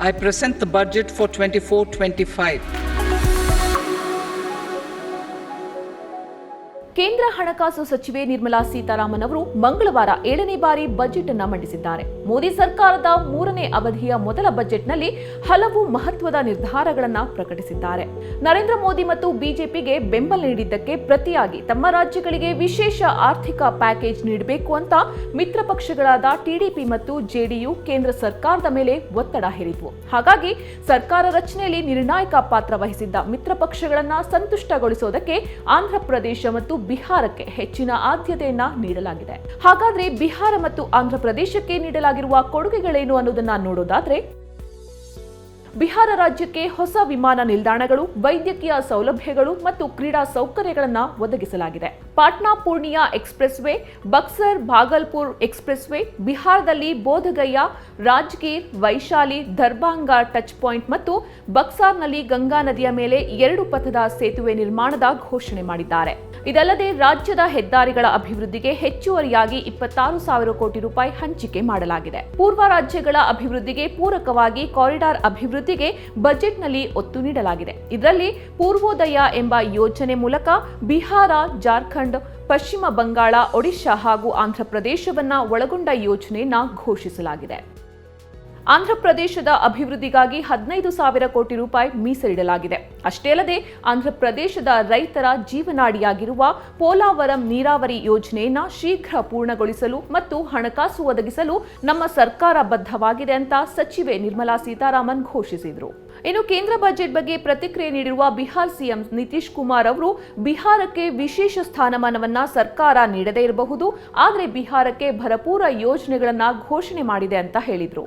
I present the budget for 24 25. ಕೇಂದ್ರ ಹಣಕಾಸು ಸಚಿವೆ ನಿರ್ಮಲಾ ಸೀತಾರಾಮನ್ ಅವರು ಮಂಗಳವಾರ ಏಳನೇ ಬಾರಿ ಬಜೆಟ್ ಅನ್ನ ಮಂಡಿಸಿದ್ದಾರೆ. ಮೋದಿ ಸರ್ಕಾರದ ಮೂರನೇ ಅವಧಿಯ ಮೊದಲ ಬಜೆಟ್ನಲ್ಲಿ ಹಲವು ಮಹತ್ವದ ನಿರ್ಧಾರಗಳನ್ನ ಪ್ರಕಟಿಸಿದ್ದಾರೆ. ನರೇಂದ್ರ ಮೋದಿ ಮತ್ತು ಬಿಜೆಪಿಗೆ ಬೆಂಬಲ ನೀಡಿದ್ದಕ್ಕೆ ಪ್ರತಿಯಾಗಿ ತಮ್ಮ ರಾಜ್ಯಗಳಿಗೆ ವಿಶೇಷ ಆರ್ಥಿಕ ಪ್ಯಾಕೇಜ್ ನೀಡಬೇಕು ಅಂತ ಮಿತ್ರ ಪಕ್ಷಗಳಾದ ಟಿಡಿಪಿ ಮತ್ತು ಜೆಡಿಯು ಕೇಂದ್ರ ಸರ್ಕಾರದ ಮೇಲೆ ಒತ್ತಡ ಹೇರಿದ್ವು. ಹಾಗಾಗಿ ಸರ್ಕಾರ ರಚನೆಯಲ್ಲಿ ನಿರ್ಣಾಯಕ ಪಾತ್ರ ವಹಿಸಿದ್ದ ಮಿತ್ರ ಪಕ್ಷಗಳನ್ನ ಸಂತುಷ್ಟಗೊಳಿಸೋದಕ್ಕೆ ಆಂಧ್ರಪ್ರದೇಶ ಮತ್ತು ಬಿಹಾರಕ್ಕೆ ಹೆಚ್ಚಿನ ಆದ್ಯತೆಯನ್ನ ನೀಡಲಾಗಿದೆ. ಹಾಗಾದ್ರೆ ಬಿಹಾರ ಮತ್ತು ಆಂಧ್ರಪ್ರದೇಶಕ್ಕೆ ನೀಡಲಾಗಿರುವ ಕೊಡುಗೆಗಳೇನು ಅನ್ನೋದನ್ನ ನೋಡೋದಾದ್ರೆ, ಬಿಹಾರ ರಾಜ್ಯಕ್ಕೆ ಹೊಸ ವಿಮಾನ ನಿಲ್ದಾಣಗಳು, ವೈದ್ಯಕೀಯ ಸೌಲಭ್ಯಗಳು ಮತ್ತು ಕ್ರೀಡಾ ಸೌಕರ್ಯಗಳನ್ನು ಒದಗಿಸಲಾಗಿದೆ. Patna Purnia express way Buxar Bhagalpur express way ಬಿಹಾರದಲ್ಲಿ ಬೋಧಗಯ್ಯ, ರಾಜ್ಗೀರ್, ವೈಶಾಲಿ, ದರ್ಭಾಂಗ ಟಚ್ ಪಾಯಿಂಟ್ ಮತ್ತು ಬಕ್ಸಾರ್ನಲ್ಲಿ ಗಂಗಾ ನದಿಯ ಮೇಲೆ ಎರಡು ಪಥದ ಸೇತುವೆ ನಿರ್ಮಾಣದ ಘೋಷಣೆ ಮಾಡಿದ್ದಾರೆ. ಇದಲ್ಲದೆ ರಾಜ್ಯದ ಹೆದ್ದಾರಿಗಳ ಅಭಿವೃದ್ಧಿಗೆ ಹೆಚ್ಚುವರಿಯಾಗಿ ಇಪ್ಪತ್ತಾರು ಸಾವಿರ ಕೋಟಿ ರೂಪಾಯಿ ಹಂಚಿಕೆ ಮಾಡಲಾಗಿದೆ. ಪೂರ್ವ ರಾಜ್ಯಗಳ ಅಭಿವೃದ್ಧಿಗೆ ಪೂರಕವಾಗಿ ಕಾರಿಡಾರ್ ಅಭಿವೃದ್ಧಿಗೆ ಬಜೆಟ್ನಲ್ಲಿ ಒತ್ತು ನೀಡಲಾಗಿದೆ. ಇದರಲ್ಲಿ ಪೂರ್ವೋದಯ ಎಂಬ ಯೋಜನೆ ಮೂಲಕ ಬಿಹಾರ ಜಾರ್ಖಂಡ್ ಪಶ್ಚಿಮ ಬಂಗಾಳ, ಒಡಿಶಾ ಹಾಗೂ ಆಂಧ್ರಪ್ರದೇಶವನ್ನ ಒಳಗೊಂಡ ಯೋಜನೆಯನ್ನ ಘೋಷಿಸಲಾಗಿದೆ. ಆಂಧ್ರಪ್ರದೇಶದ ಅಭಿವೃದ್ಧಿಗಾಗಿ ಹದಿನೈದು ಸಾವಿರ ಕೋಟಿ ರೂಪಾಯಿ ಮೀಸಲಿಡಲಾಗಿದೆ. ಅಷ್ಟೇ ಅಲ್ಲದೆ ಆಂಧ್ರಪ್ರದೇಶದ ರೈತರ ಜೀವನಾಡಿಯಾಗಿರುವ ಪೋಲಾವರಂ ನೀರಾವರಿ ಯೋಜನೆಯನ್ನು ಶೀಘ್ರ ಪೂರ್ಣಗೊಳಿಸಲು ಮತ್ತು ಹಣಕಾಸು ಒದಗಿಸಲು ನಮ್ಮ ಸರ್ಕಾರ ಬದ್ಧವಾಗಿದೆ ಅಂತ ಸಚಿವೆ ನಿರ್ಮಲಾ ಸೀತಾರಾಮನ್ ಘೋಷಿಸಿದರು. ಇನ್ನು ಕೇಂದ್ರ ಬಜೆಟ್ ಬಗ್ಗೆ ಪ್ರತಿಕ್ರಿಯೆ ನೀಡಿರುವ ಬಿಹಾರ್ ಸಿಎಂ ನಿತೀಶ್ ಕುಮಾರ್ ಅವರು, ಬಿಹಾರಕ್ಕೆ ವಿಶೇಷ ಸ್ಥಾನಮಾನವನ್ನ ಸರ್ಕಾರ ನೀಡದೇ ಇರಬಹುದು, ಆದರೆ ಬಿಹಾರಕ್ಕೆ ಭರಪೂರ ಯೋಜನೆಗಳನ್ನು ಘೋಷಣೆ ಮಾಡಿದೆ ಅಂತ ಹೇಳಿದ್ರು.